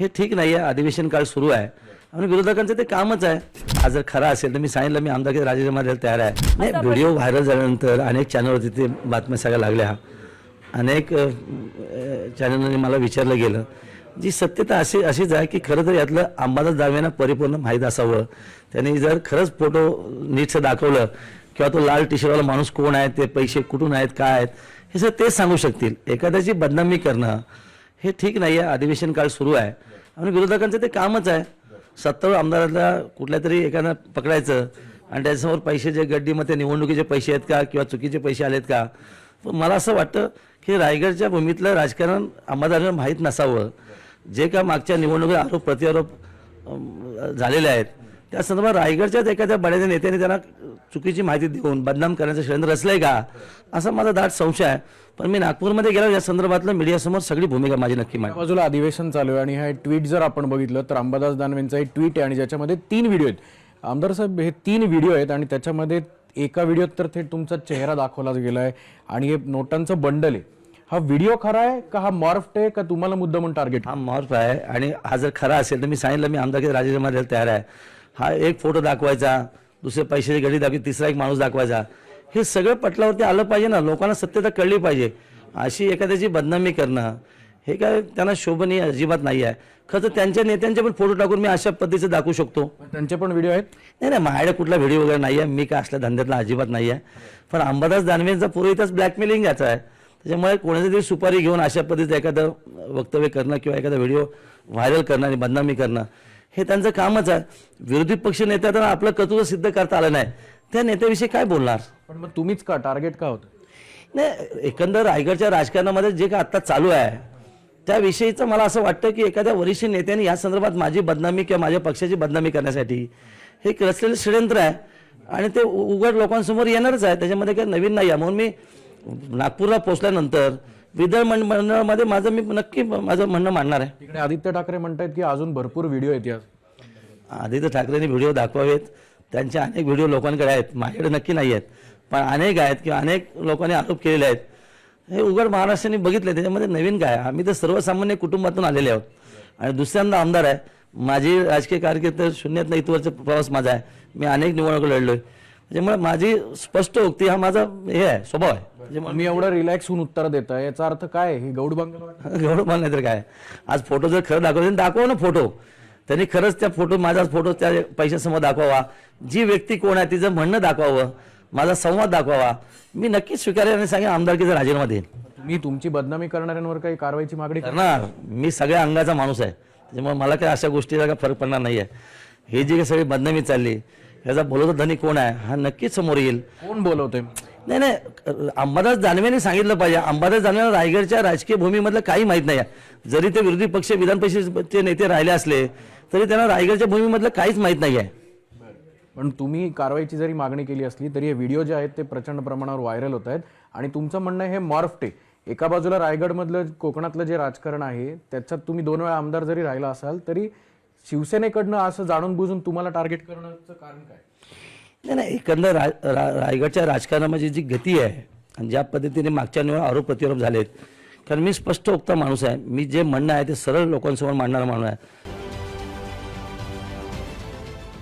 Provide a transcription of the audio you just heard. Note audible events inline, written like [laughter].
हे ठीक नाही आहे अधिवेशन काळ सुरू आहे. आणि विरोधकांचं ते कामच आहे. हा जर खरा असेल तर मी सांगितलं मी आमदार राजीनामा द्यायला तयार आहे. नाही व्हिडिओ व्हायरल झाल्यानंतर अनेक चॅनलवरती ते बातम्या सगळ्या लागल्या. अनेक चॅनलने मला विचारलं गेलं. जी सत्यता अशी अशीच आहे की खरं तर यातलं अंबादास दानवेंना परिपूर्ण माहीत असावं. त्यांनी जर खरंच फोटो नीटचं दाखवलं किंवा तो लाल टी शर्टवाला माणूस कोण आहे ते पैसे कुठून आहेत काय आहेत हे सगळं तेच सांगू शकतील. एखाद्याची बदनामी करणं हे ठीक नाही आहे अधिवेशन काळ सुरू आहे. आणि विरोधकांचं ते कामच आहे. सत्तावर आमदाराला कुठल्या तरी एकानं पकडायचं आणि त्याच्यासमोर जे गड्डीमध्ये निवडणुकीचे पैसे आहेत का किंवा चुकीचे पैसे आलेत का? पण मला असं वाटतं की रायगडच्या भूमीतलं राजकारण आमदारांना माहीत नसावं. जे का मागच्या निवडणुकीत आरोप प्रत्यारोप झालेले आहेत. त्या संदर्भात रायगडच्याच एखाद्या बड्या नेत्याने त्यांना चुकीची माहिती देऊन बदनाम करण्याचं षडयंत्र रचलंय का? असा माझा दाट संशय आहे. पण मी नागपूरमध्ये गेलो या संदर्भातलं मीडियासमोर सगळी भूमिका माझी नक्की. एका बाजूला अधिवेशन चालू आहे आणि हा ट्विट जर आपण बघितलं तर अंबादास दानवेंचा एक ट्विट आहे आणि ज्याच्यामध्ये तीन व्हिडिओ आहेत. आमदार साहेब हे तीन व्हिडिओ आहेत आणि त्याच्यामध्ये एका व्हिडिओत तर थेट तुमचा चेहरा दाखवला गेला आहे आणि हे नोटांचं बंडल आहे. हा व्हिडिओ खरा आहे का हा मॉर्फ्ट आहे का तुम्हाला मुद्दा म्हणून टार्गेट हा मॉर्फ आहे आणि हा जर खरा असेल तर मी सांगितलं मी आमदार राजीनामा द्यायला तयार आहे. हा एक फोटो दाखवायचा दुसरे पैशाची गडी दाखवी तिसरा एक माणूस दाखवायचा. हे सगळं पटलावरती आलं पाहिजे ना. लोकांना सत्यता कळली पाहिजे. अशी एखाद्याची बदनामी करणं हे काय त्यांना शोभनीय अजिबात नाही आहे. खरं तर त्यांच्या नेत्यांचे पण फोटो टाकून मी अशा पद्धतीचे दाखवू शकतो. त्यांचे पण व्हिडिओ आहेत? नाही नाही माझ्याकडे कुठला व्हिडिओ वगैरे नाही आहे. मी काय असल्या धंद्यातला अजिबात नाही आहे. पण अंबादास दानवेंचा पूर्वीतच ब्लॅकमेलिंग याचा आहे. त्याच्यामुळे कोणाची तरी सुपारी घेऊन अशा पद्धतीचं एखादं वक्तव्य करणं किंवा एखादा व्हिडिओ व्हायरल करणं आणि बदनामी करणं हे त्यांचं कामच आहे. विरोधी पक्ष नेत्याला आपलं कर्तृत्व सिद्ध करता आलं नाही. त्या नेत्याविषयी काय बोलणार? पण मग तुम्हीच का टार्गेट का होतं? नाही एकंदर रायगडच्या राजकारणामध्ये जे काय आत्ता चालू आहे त्याविषयीचं मला असं वाटतं की एखाद्या वरिष्ठ नेत्याने या संदर्भात माझी बदनामी किंवा माझ्या पक्षाची बदनामी करण्यासाठी हे एक रचलेलं षडयंत्र आहे आणि ते उघड लोकांसमोर येणारच आहे. त्याच्यामध्ये काही नवीन नाही आहे. म्हणून मी नागपूरला पोहोचल्यानंतर विधानमंडळामध्ये माझं मी नक्की माझं म्हणणं मांडणार आहे. तिकडे आदित्य ठाकरे म्हणतायत की अजून भरपूर व्हिडिओ आहेत या आदित्य ठाकरेंनी व्हिडिओ दाखवावेत. त्यांचे अनेक व्हिडिओ लोकांकडे आहेत. माझ्याकडे नक्की नाही आहेत. पण अनेक आहेत किंवा अनेक लोकांनी आरोप केलेले आहेत. हे उघड महाराष्ट्राने बघितलं त्याच्यामध्ये नवीन काय? आम्ही तर सर्वसामान्य कुटुंबातून आलेले आहोत. आणि दुसऱ्यांदा आमदार आहे. माझी राजकीय कारकीर्द शून्यात इथवरचा प्रवास माझा आहे. मी अनेक निवडणुका लढलोय. त्याच्यामुळे माझी स्पष्ट उक्ती हा माझा हे आहे. स्वभाव आहे. मी एवढं रिलॅक्स होऊन उत्तर देत आहे याचा अर्थ काय आहे? हे गौड बांगल [laughs] नाही तर काय? आज फोटो जर खरं दाखवले दाखवा ना फोटो. त्यांनी खरंच त्या फोटो माझा फोटो त्या पैशासमोर दाखवावा. जी व्यक्ती कोण आहे तिचं म्हणणं दाखवावं माझा संवाद दाखवावा. मी नक्कीच स्वीकारेन आणि सांगेन आमदारकीचा राजीनामा देईन. तुम्ही तुमची बदनामी करणाऱ्यांवर काही कारवाईची मागणी करा करणार. मी सगळ्या अंगाचा माणूस आहे. त्याच्यामुळे मला काय अशा गोष्टीचा काय फरक पडणार नाही आहे हे जी काही सगळी बदनामी चालली ह्याचा बोलवतो धनी कोण आहे हा नक्कीच समोर येईल. कोण बोलवतोय? नाही नाही अंबादास दानवेने सांगितलं पाहिजे. अंबादास दानवेला रायगडच्या राजकीय भूमीमधलं काही माहीत नाही आहे जरी ते विरोधी पक्ष विधान परिषदेचे नेते राहिले असले तरी त्यांना रायगडच्या भूमीमधलं काहीच माहीत नाही आहे पण तुम्ही कारवाईची जरी मागणी केली असली तरी हे व्हिडिओ जे आहेत ते प्रचंड प्रमाणावर व्हायरल होत आहेत. आणि तुमचं म्हणणं हे मॉर्फ्टे एका बाजूला रायगडमधलं कोकणातलं जे राजकारण आहे त्याच्यात तुम्ही दोन वेळा आमदार जरी राहिला असाल तरी शिवसेनेकडनं असं जाणून बुजून तुम्हाला टार्गेट करण्याचं कारण काय? नाही नाही एकंदर रा, रा, रायगडच्या राजकारणामध्ये जी गती आहे आणि ज्या पद्धतीने मागच्या निवड आरोप प्रत्यारोप झालेत कारण मी स्पष्ट उक्ता माणूस आहे. मी जे म्हणणं आहे ते सरळ लोकांसमोर मांडणारा माणूस आहे.